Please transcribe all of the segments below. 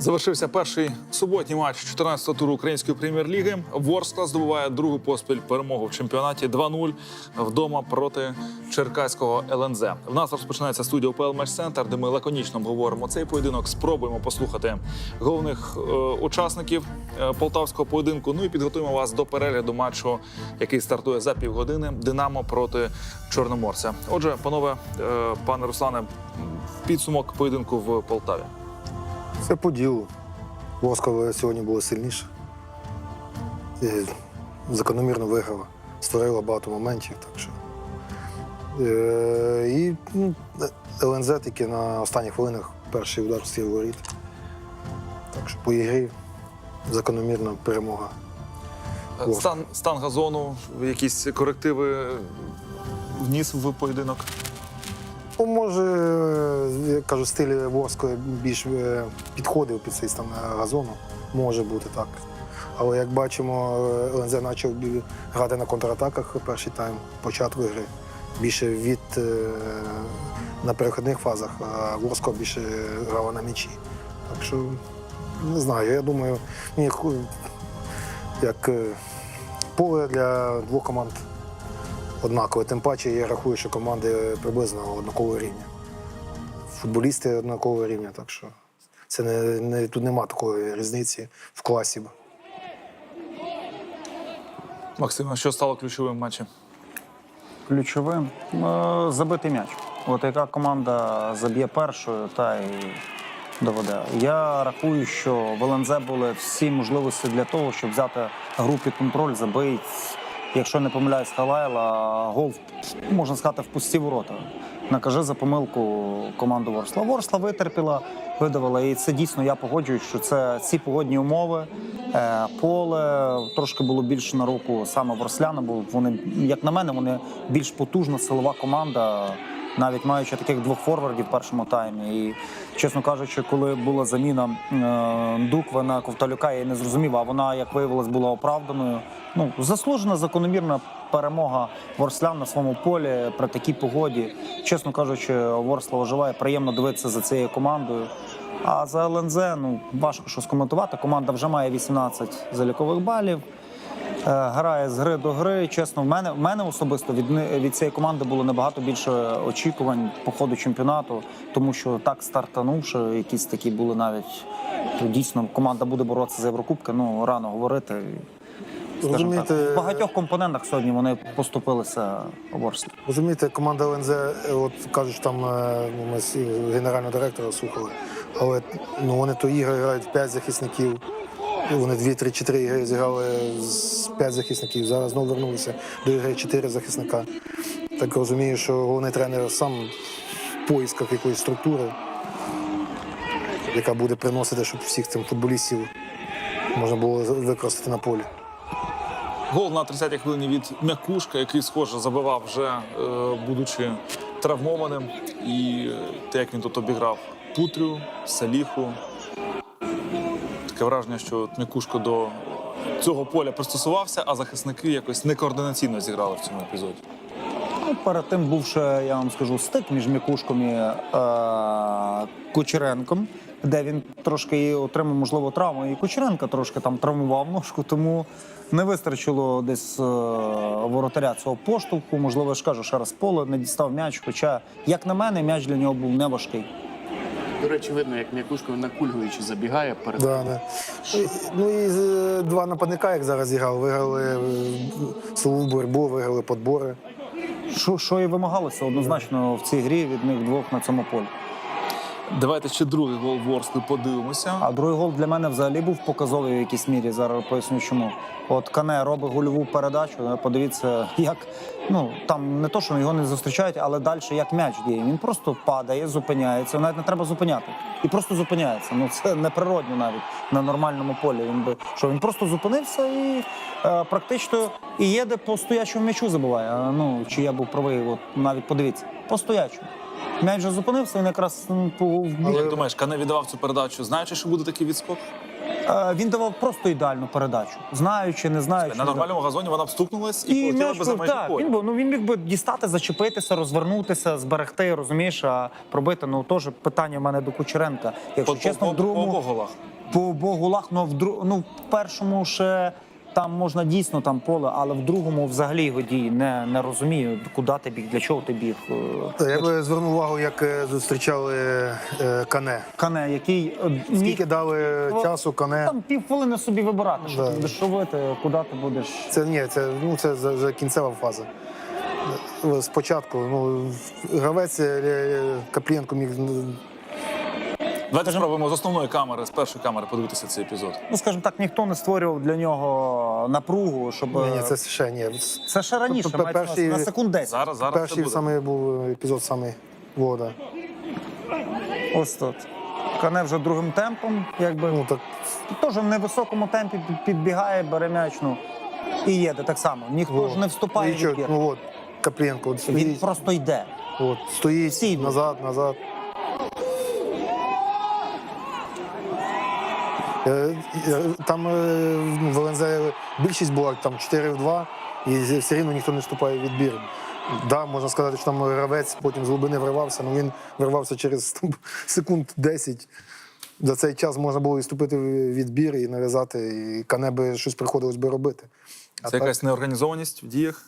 Завершився перший суботній матч 14-го туру української прем'єр-ліги. Ворскла здобуває другу поспіль перемогу в чемпіонаті 2-0 вдома проти Черкаського ЛНЗ. В нас розпочинається студія УПЛ Матч Центр, де ми лаконічно обговоримо цей поєдинок. Спробуємо послухати головних е, учасників е, полтавського поєдинку. Ну і підготуємо вас до перегляду матчу, який стартує за півгодини. Динамо проти Чорноморця. Отже, панове, е, пане Руслане, підсумок поєдинку в Полтаві. Це по ділу. Воскова сьогодні було сильніше. І закономірно виграла. Створила багато моментів. Так що. Е, і ну, ЛНЗ тільки на останніх хвилинах перший удар стіл воріт. Так що по ігрі закономірна перемога. Стан, стан газону, якісь корективи вніс в поєдинок. Може, е, як кажу, стиль Ворської більш е, підходив під цей стан газону. Може бути так. Але як бачимо, е, ЛНЗ почав грати на контратаках перший тайм, початку гри. Більше від на перехідних фазах, а Ворська більше грала на м'ячі. Так що не знаю, я думаю, як поле для двох команд однакове. Тим паче я рахую, що команди приблизно однакового рівня. Футболісти однакового рівня, так що це не, не, тут нема такої різниці в класі. Максим, а що стало ключовим в матчі? Ключовим е, забитий м'яч. От яка команда заб'є першою, та й доведе. Я рахую, що в ЛНЗ були всі можливості для того, щоб взяти гру під контроль, забити. Якщо не помиляюсь, Халайла, гол можна сказати в пусті ворота. Накаже за помилку команду Ворсла. Ворсла витерпіла, видавила. І це дійсно я погоджуюсь, що це ці погодні умови. Е, поле трошки було більше на руку саме ворсляна, бо вони, як на мене, вони більш потужна силова команда, навіть маючи таких двох форвардів в першому таймі. І, чесно кажучи, коли була заміна е, Дуква на Ковталюка, я не зрозумів, а вона, як виявилось, була оправданою. Ну, заслужена, закономірна перемога Ворслян на своєму полі при такій погоді. Чесно кажучи, Ворсла оживає, приємно дивитися за цією командою. А за ЛНЗ ну важко що скоментувати. Команда вже має 18 залікових балів. Е, Грає з гри до гри. Чесно, в мене в мене особисто від, від цієї команди було набагато більше очікувань по ходу чемпіонату, тому що так стартанувши, якісь такі були навіть то дійсно команда буде боротися за Єврокубки. Ну рано говорити. Скажімо так, в багатьох компонентах сьогодні вони поступилися Ворслі. Розумієте, команда ЛНЗ, е, от кажуть, там е, ну, ми з генерального директора слухали, але ну, вони то ігри грають 5 захисників. Вони 2-3-4 ігри зіграли з 5 захисників. Зараз знову вернулися до ігри 4 захисника. Так розумію, що головний тренер сам в поїсках якоїсь структури, яка буде приносити, щоб всіх цих футболістів можна було використати на полі. Гол на 30-й хвилині від Мякушка, який, схоже, забивав вже, е, будучи травмованим. І те, як він тут обіграв Путрю, Саліху. Таке враження, що от Мякушко до цього поля пристосувався, а захисники якось некоординаційно зіграли в цьому епізоді. Ну, перед тим був ще, я вам скажу, стик між Мікушком і е, Кучеренком, де він трошки отримав, можливо, травму. І Кучеренка трошки там травмував ножку, тому не вистачило десь е, воротаря цього поштовху. Можливо, я ж кажу, ще раз поле не дістав м'яч. Хоча, як на мене, м'яч для нього був не важкий. До речі, видно, як М'якушко накульгуючи забігає перед Да, да. І- Ну і е, два нападника, як зараз зіграв, виграли е, силову боротьбу, виграли подбори. Що, що і вимагалося однозначно в цій грі від них двох на цьому полі. Давайте ще другий гол Ворскли подивимося. А другий гол для мене взагалі був показовий в якійсь мірі. Зараз поясню чому. От Кане робить гольову передачу. Подивіться, як ну там не то, що його не зустрічають, але далі як м'яч діє. Він просто падає, зупиняється. Навіть не треба зупиняти. І просто зупиняється. Ну це неприродно навіть на нормальному полі. Він би що він просто зупинився і е, практично і їде по стоячому м'ячу забуває. Ну чи я був правий? От навіть подивіться, по стоячому. М'яч вже зупинився, він якраз по в. Як думаєш, Кане віддавав цю передачу, знаючи, що буде такий відскок? Е, Він давав просто ідеальну передачу, знаючи, не знаючи. На нормальному газоні вона б стукнулась і, І полетіла би за майже межі поля. він, був, ну, він міг би дістати, зачепитися, розвернутися, зберегти, розумієш, а пробити. Ну теж питання в мене до Кучеренка. Якщо По- чесно, по- в по другому обох голах. по обох голах, ну в дру... ну, в першому ще там можна дійсно там поле, але в другому взагалі його дії не, не розумію, куди ти біг, для чого ти біг. Е, Я би звернув увагу, як е, зустрічали е, Кане. Кане, який Скільки міг дали часу Кане. там півхвилини собі вибирати, що Да. ти будеш робити, куди ти будеш. Це ні, це ну це за, за кінцева фаза. Спочатку, ну гравець е, міг Давайте спробуємо з основної камери, з першої камери подивитися цей епізод. Ну, скажімо так, ніхто не створював для нього напругу, щоб ні, ні, е, це ще ні. це ще раніше, Тобто мається на увазі, перший- на секунд 10. Зараз, зараз це Перший буде. саме був епізод саме вода. Ось тут. Кане вже другим темпом, якби Ну так теж в невисокому темпі під- підбігає, бере м'яч, ну і їде так само. Ніхто ж не вступає в Нічого, ну от Каплєнко, от Він стоїть, просто йде. от, стоїть Стій. назад, назад. Е, е, Там е, ну, в ЛНЗ більшість була там 4 в 2, і все рівно ніхто не вступає в відбір. Да, можна сказати, що там гравець потім з глибини вривався, але він вривався через там, секунд 10. За цей час можна було відступити в відбір і нав'язати, і Кане би щось приходилось би робити. А Це так- якась неорганізованість в діях,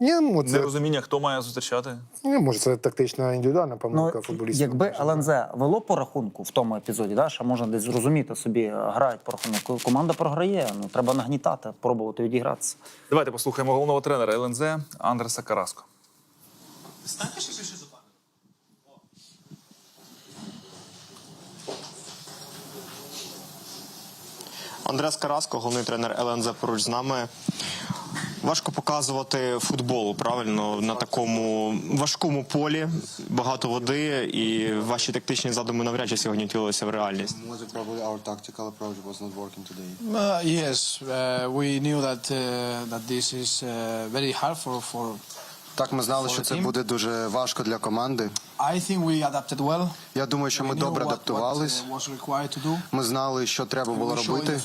Ні, ну, це, нерозуміння, хто має зустрічати. ні, може, це тактична індивідуальна Ну, помилка футболістів. якби ЛНЗ вело по рахунку в тому епізоді, да, що можна десь зрозуміти собі, е, грають по рахунку. Команда програє, ну треба нагнітати, пробувати відігратися. Давайте послухаємо головного тренера ЛНЗ Андреса Караско. Андрес Караско, головний тренер ЛНЗ поруч з нами. Важко показувати футбол правильно на такому важкому полі, багато води, і ваші тактичні задуми навряд чи сьогодні втілилися в реальність. Uh, yes, uh, we knew that uh, that this is uh, very hard for for. Так, ми знали, що це буде дуже важко для команди. I think we adapted well. Я думаю, що ми добре what- адаптувались. What uh, was required to do. Ми знали, що треба було робити,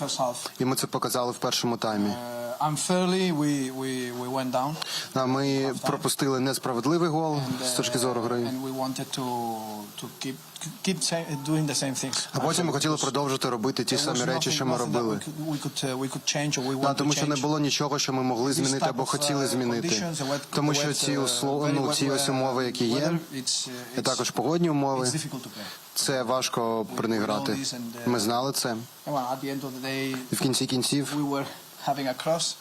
і ми це показали в першому таймі. Uh, unfairly, we, we, we went down. А ми пропустили несправедливий гол з точки зору гри. and we wanted to to keep keep doing the same things. А потім ми хотіли продовжити робити ті самі речі, що ми робили. Uh, we could change or we А, want тому що не було нічого, що ми могли змінити або хотіли змінити. Тому що ці услов... ну, ці ось умови, які є, і також погодні умови, це важко при них грати. Ми знали це. І в кінці кінців having a cross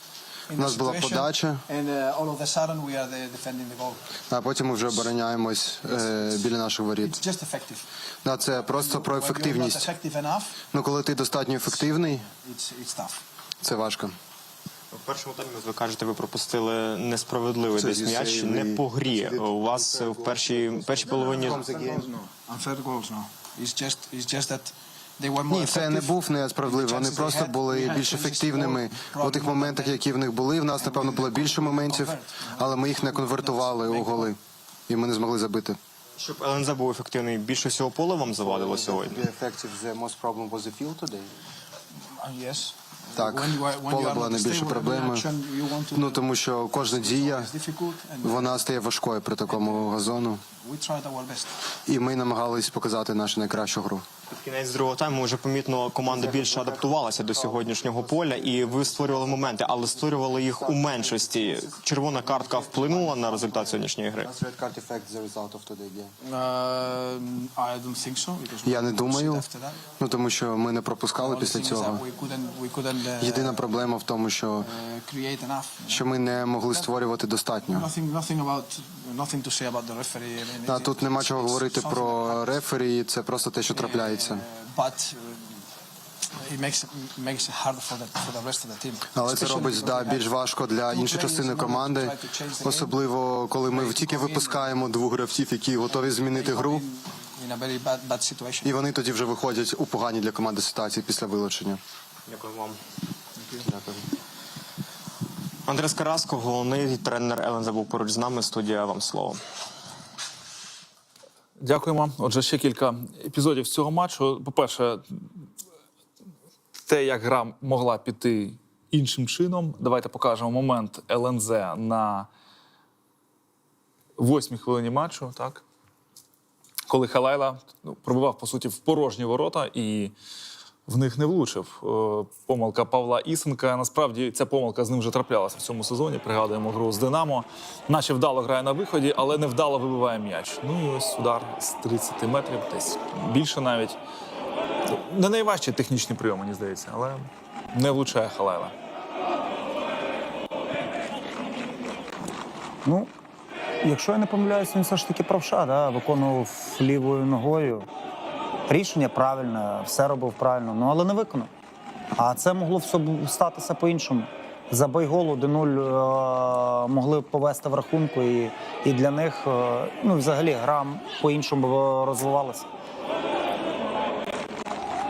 У нас була подача. and uh, all of a sudden we are the, defending the goal. а потім ми вже обороняємось е, біля наших воріт. It's just effective. Да, це просто про When you're not ефективність. Ну, коли ти достатньо ефективний, it's it's tough. це важко. В першому таймі, ви кажете, ви пропустили несправедливий десь м'яч, не по грі. У вас в першій, першій половині Ні, це не був несправедливий. Вони просто були більш ефективними у тих моментах, які в них були. В нас, напевно, було більше моментів, але ми їх не конвертували у голи. І ми не змогли забити. щоб ЛНЗ був ефективний, більше всього поле вам завадило сьогодні. Uh, yes. Так, поле була найбільша проблема. Ну тому що кожна дія вона стає важкою при такому газону. We tried. І ми намагались показати нашу найкращу гру. Під кінець другого тайму вже помітно команда більше адаптувалася до сьогоднішнього поля, і ви створювали моменти, але створювали їх у меншості. Червона картка вплинула на результат сьогоднішньої гри. I don't think so. because we Я не думаю, ну тому що ми не пропускали після цього. that we couldn't we couldn't uh, Єдина проблема в тому, що, uh, create що ми не могли створювати достатньо. Тут нема чого говорити про рефері, це просто те, що трапляється. Але це робить да, більш важко для іншої частини команди, особливо коли ми тільки випускаємо двох гравців, які готові змінити гру, і вони тоді вже виходять у погані для команди ситуації після вилучення. Дякую вам. Дякую. Андрес Караско, головний тренер ЛНЗ був поруч з нами. Студія вам слово. Дякуємо. Отже, ще кілька епізодів з цього матчу. По-перше, те, як гра могла піти іншим чином. Давайте покажемо момент ЛНЗ на восьмій хвилині матчу, так? Коли Халайла ну, пробивав, по суті, в порожні ворота і в них не влучив. Е, Помилка Павла Ісенка. Насправді ця помилка з ним вже траплялася в цьому сезоні. Пригадуємо гру з Динамо. Наче вдало грає на виході, але невдало вибиває м'яч. Ну і ось удар з 30 метрів, десь більше навіть. Не найважчий технічний прийом, мені здається, але не влучає Халайла. Ну, якщо я не помиляюсь, він все ж таки правша, да? виконував лівою ногою. Рішення правильне, все робив правильно, ну але не виконав. А це могло статися по-іншому. Забий гол 1-0 е, могли повести в рахунку, і, і для них е, ну, взагалі гра по-іншому розвивалася.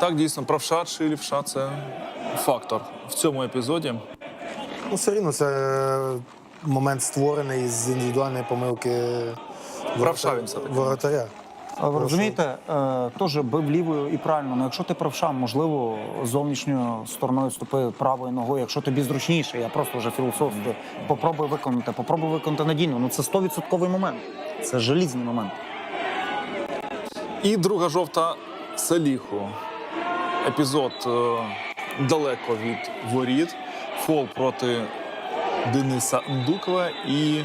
Так, дійсно, правша чи лівша це фактор в цьому епізоді. Ну, все рівно це е, момент створений з індивідуальної помилки Правша він все-таки. воротаря. А Ви розумієте, е, теж бив лівою і правильно. Ну якщо ти правша, можливо, зовнішньою стороною ступи правою ногою, якщо тобі зручніше, я просто вже філософствую, попробуй виконати, попробуй виконати надійно. Ну це 100% момент. Це желізний момент. І друга жовта Саліху. Епізод е, далеко від воріт. Фол проти Дениса Ндукова. І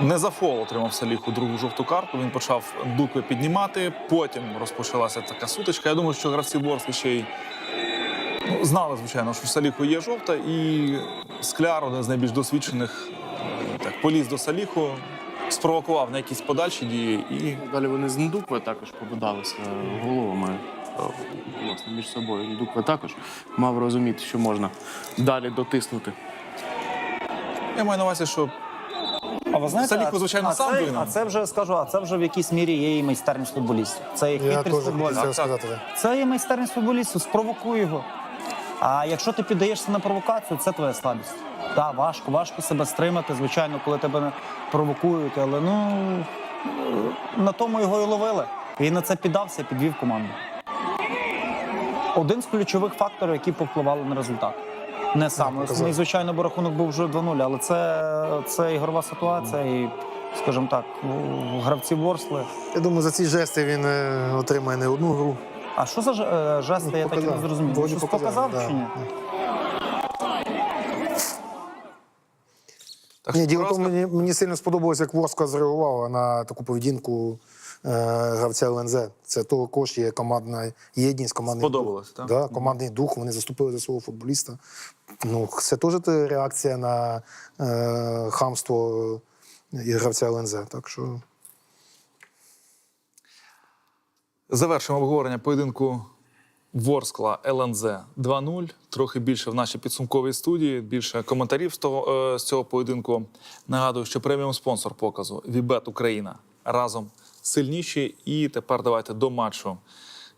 не за фол отримав Саліху другу жовту картку. Він почав Ндукве піднімати. Потім розпочалася така сутичка. Я думаю, що гравці Борськи ще й ну, знали, звичайно, що в Саліху є жовта, і Скляр, один з найбільш досвідчених, е, так, поліз до Саліху, спровокував на якісь подальші дії і Далі вони з Ндукве також побудалися головами е, власне, між собою. Ндукве також мав розуміти, що можна далі дотиснути. Я маю на увазі, що А ви знаєте, Саліху, а- звичайно, а сам це, винен. а це вже скажу, а це вже в якійсь мірі є і майстерність футболістів. Це і Я хитрість хотів футбольна. це сказати. Це є майстерність футболістів, спровокуй його. А якщо ти піддаєшся на провокацію, це твоя слабість. Так, важко, важко себе стримати, звичайно, коли тебе не провокують, але ну на тому його і ловили. Він на це піддався, підвів команду. Один з ключових факторів, які повпливали на результат. Не саме основний, звичайно, бо рахунок був вже 2-0, але це, це ігрова ситуація, і, скажімо так, у гравців Ворсли. Я думаю, за ці жести він е, отримає не одну гру. А що за ж- е, жести, я так і не зрозумів. Вроді Щось показав, показав да. чи ні? так, Ні, діло в тому, мені, мені сильно сподобалося, як Ворскла зреагувала на таку поведінку гравця ЛНЗ. Це також є командна єдність, командний Сподобалось, дух. так? Да, командний дух, вони заступили за свого футболіста. Ну, це теж реакція на е, хамство гравця ЛНЗ. Так що Завершимо обговорення поєдинку Ворскла ЛНЗ 2-0. Трохи більше в нашій підсумковій студії, більше коментарів з, того, е, з цього поєдинку. Нагадую, що преміум спонсор показу Вібет Україна разом сильніші. І тепер давайте до матчу,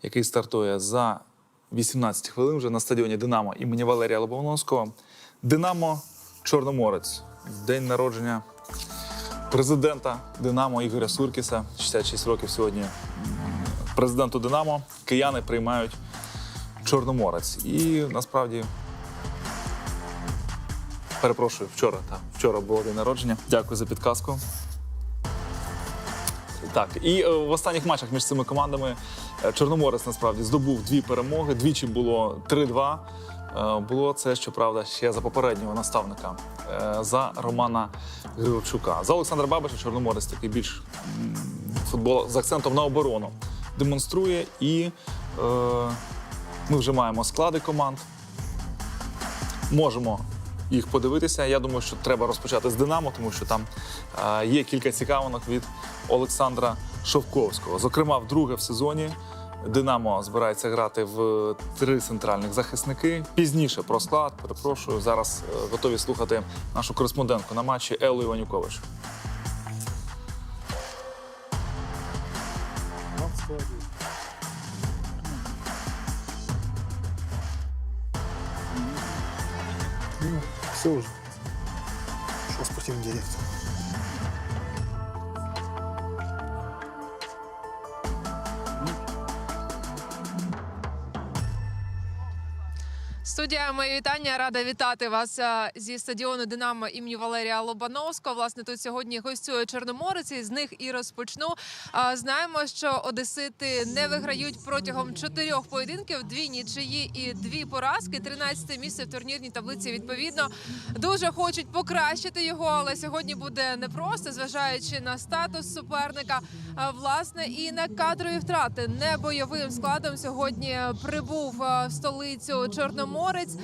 який стартує за 18 хвилин вже на стадіоні Динамо імені Валерія Лобановського. Динамо Чорноморець. День народження президента Динамо Ігоря Суркіса, 66 років сьогодні президенту Динамо кияни приймають Чорноморець. І насправді. Перепрошую, вчора. Так, вчора було день народження. Дякую за підказку. Так, і е, в останніх матчах між цими командами е, Чорноморець насправді здобув дві перемоги. Двічі було 3-2. Е, Було це, щоправда, ще за попереднього наставника за Романа Григорчука. За Олександра Бабиша Чорноморець такий більш футбол з акцентом на оборону демонструє. І е, ми вже маємо склади команд. Можемо їх подивитися. Я думаю, що треба розпочати з Динамо, тому що там е, є кілька цікавинок від Олександра Шовковського. Зокрема, вдруге в сезоні Динамо збирається грати в три центральних захисники. Пізніше про склад, перепрошую. Зараз е, готові слухати нашу кореспондентку на матчі Еллу Іванюкович. все уже. Шел спортивный директор. Суддями вітання. Рада вітати вас е, зі стадіону Динамо імені Валерія Лобановського. Власне, тут сьогодні гостює Чорноморець. З них і розпочну. Знаємо, що одесити не виграють протягом чотирьох поєдинків, дві нічиї і дві поразки. 13 місце в турнірній таблиці. Відповідно, дуже хочуть покращити його, але сьогодні буде непросто, зважаючи на статус суперника, власне, і на кадрові втрати. Не бойовим складом сьогодні прибув е, в столицю Чорноморець.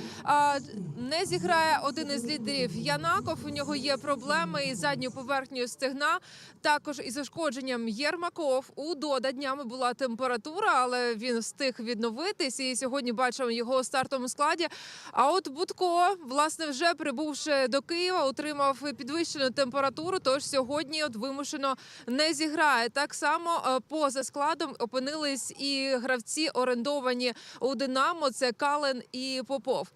Не зіграє один із лідерів Янаков. У нього є проблеми із задньою поверхнею стегна. Також із ушкодженням Єрмаков. У Дода днями була температура, але він встиг відновитись. І сьогодні бачимо його у стартовому складі. А от Будко, власне, вже прибувши до Києва, отримав підвищену температуру. Тож сьогодні от вимушено не зіграє. Так само е, поза складом опинились і гравці орендовані у Динамо. Це Кален і Попов.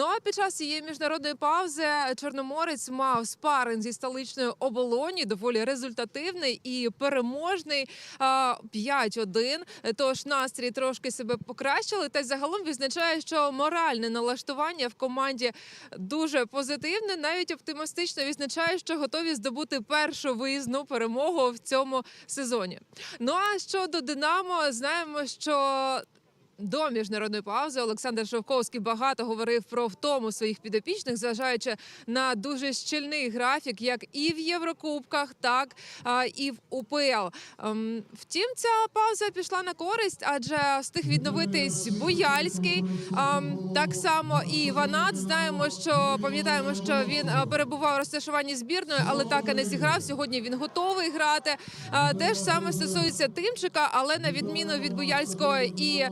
Ну а під час цієї міжнародної паузи Чорноморець мав спаринг зі столичною оболоні, доволі результативний і переможний. а, 5-1. Тож настрій трошки себе покращили. Та й загалом відзначає, що моральне налаштування в команді дуже позитивне. Навіть оптимістично відзначає, що готові здобути першу виїзну перемогу в цьому сезоні. Ну а щодо Динамо, знаємо, що. До міжнародної паузи Олександр Шовковський багато говорив про втому своїх підопічних, зважаючи на дуже щільний графік, як і в Єврокубках, так і в УПЛ. Ем, Втім, ця пауза пішла на користь, адже встиг відновитись Буяльський. ем, Так само і Ванат. Знаємо, що пам'ятаємо, що він е, перебував у розташуванні збірної, але так і не зіграв. Сьогодні він готовий грати. Е, Те ж саме стосується Тимчика, але на відміну від Буяльського і е,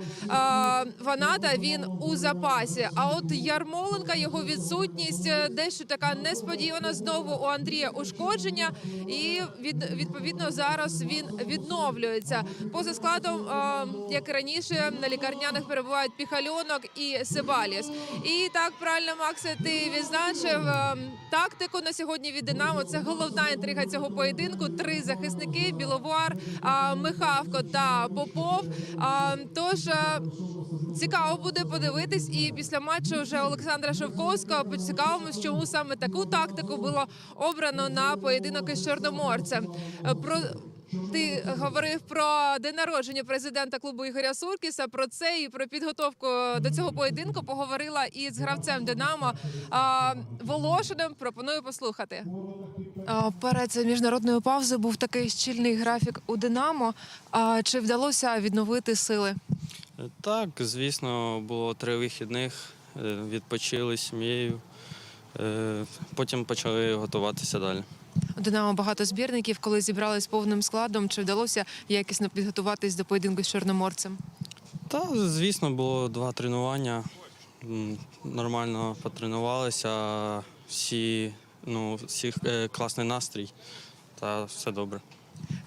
Ваната він у запасі. А от Ярмоленка його відсутність е, дещо така несподівана знову у Андрія ушкодження, і від відповідно зараз він відновлюється. Поза складом, е, як і раніше, на лікарняних перебувають Піхальонок і Себаліс. І так правильно, Максе, ти відзначив е, тактику на сьогодні від Динамо. Це головна інтрига цього поєдинку. Три захисники: Біловар, е, Михавко та Попов. Тож цікаво буде подивитись. І після матчу вже Олександра Шовковського поцікавимось, чому саме таку тактику було обрано на поєдинок із Чорноморцем. Е, Про ти говорив про день народження президента клубу Ігоря Суркіса. Про це і про підготовку до цього поєдинку поговорила із гравцем Динамо Волошиним. Пропоную послухати. Перед міжнародною паузою був такий щільний графік у Динамо. Чи вдалося відновити сили? Так, звісно, було три вихідних, е, відпочили з сім'єю, е, потім почали готуватися далі. У Динамо багато збірників, коли зібрались повним складом. Чи вдалося якісно підготуватись до поєдинку з чорноморцем? Та, звісно, було два тренування. Нормально потренувалися, всі, ну, всіх е, класний настрій та все добре.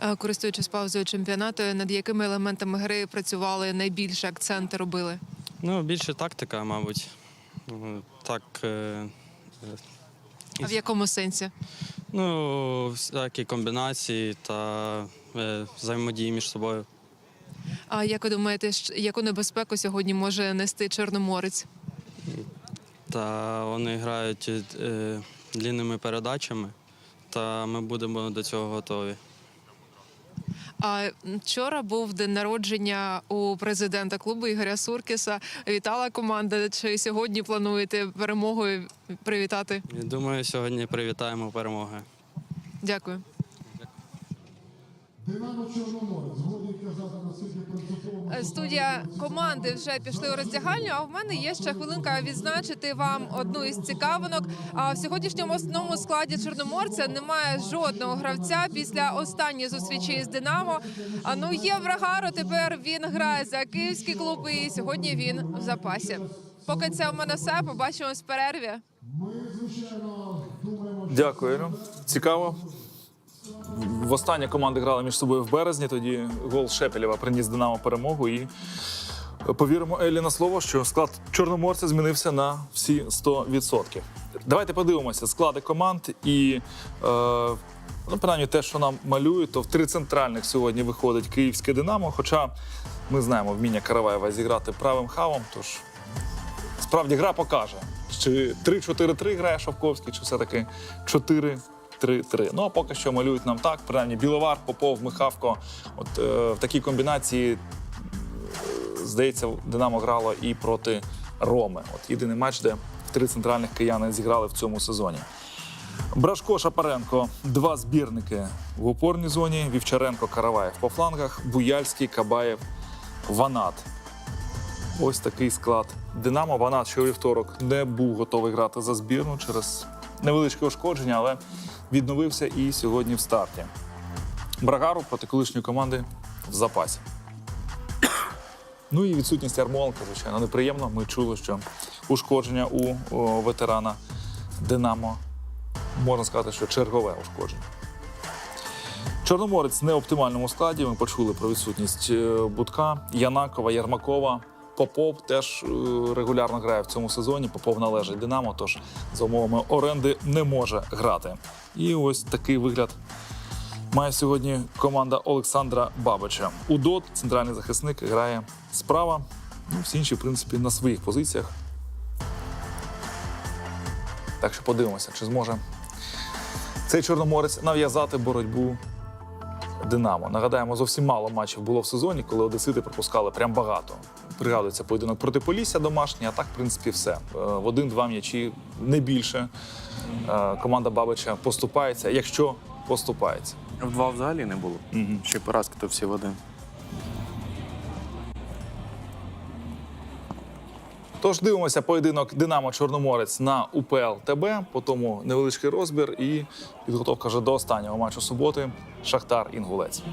Е, Користуючись паузою чемпіонату, над якими елементами гри працювали найбільше акценти робили? Ну, більше тактика, мабуть. Ну, Так, е, е, А в якому сенсі? ну, всякі комбінації та е, взаємодії між собою. А як ви думаєте, яку небезпеку сьогодні може нести чорноморець? Та вони грають е, длінними передачами, та ми будемо до цього готові. А вчора був день народження у президента клубу Ігоря Суркіса. Вітала команда. Чи сьогодні плануєте перемогою привітати? Думаю, сьогодні привітаємо перемоги. Дякую. Е, Студія команди вже пішли у роздягальню. А в мене є ще хвилинка відзначити вам одну із цікавинок. А в сьогоднішньому основному складі чорноморця немає жодного гравця після останньої зустрічі з Динамо. А ну є Врагаро. Тепер він грає за київський клуб. І сьогодні він в запасі. Поки це у мене все. Побачимось в перерві. Дякую. Цікаво. Востаннє команди грали між собою в березні. Тоді гол Шепелєва приніс Динамо перемогу. І повіримо Елі на слово, що склад чорноморця змінився на всі 100%. Давайте подивимося склади команд і. Е, Ну, принаймні, те, що нам малюють, то в три центральних сьогодні виходить київське Динамо. Хоча ми знаємо вміння Караваєва зіграти правим хавом, тож Справді гра покаже, чи 3-4-3 грає Шовковський, чи все-таки 4-3-3. Ну а поки що малюють нам так, принаймні Біловар, Попов, Михавко. От е, в такій комбінації, е, здається, Динамо грало і проти Роми. От єдиний матч, де три центральних кияни зіграли в цьому сезоні. Брашко Шапаренко, два збірники в опорній зоні. Вівчаренко, Караваєв по флангах, Буяльський, Кабаєв, Ванат. Ось такий склад Динамо. Ванат у вівторок не був готовий грати за збірну через невеличке ушкодження, але відновився і сьогодні в старті. Брагару проти колишньої команди в запасі. Ну і відсутність Ярмоленка, звичайно, неприємно. Ми чули, що ушкодження у ветерана Динамо можна сказати, що чергове ушкодження. Чорноморець не в оптимальному складі. Ми почули про відсутність е, Будка, Янакова, Ярмакова. Попов теж е, регулярно грає в цьому сезоні. Попов належить Динамо, тож за умовами оренди не може грати. І ось такий вигляд має сьогодні команда Олександра Бабича. Удот, центральний захисник, грає справа. Ну, всі інші, в принципі, на своїх позиціях. Так що подивимося, чи зможе цей чорноморець нав'язати боротьбу Динамо. Нагадаємо, зовсім мало матчів було в сезоні, коли одесити пропускали прям багато. Пригадується поєдинок проти Полісся домашній, а так, в принципі, все. Е, В один-два м'ячі не більше. Е, Команда Бабича поступається, якщо поступається. В два взагалі не було. Угу. Ще поразки, то всі в один. Тож дивимося поєдинок Динамо Чорноморець на УПЛ ТБ, по тому невеличкий розбір і підготовка вже до останнього матчу суботи Шахтар Інгулець.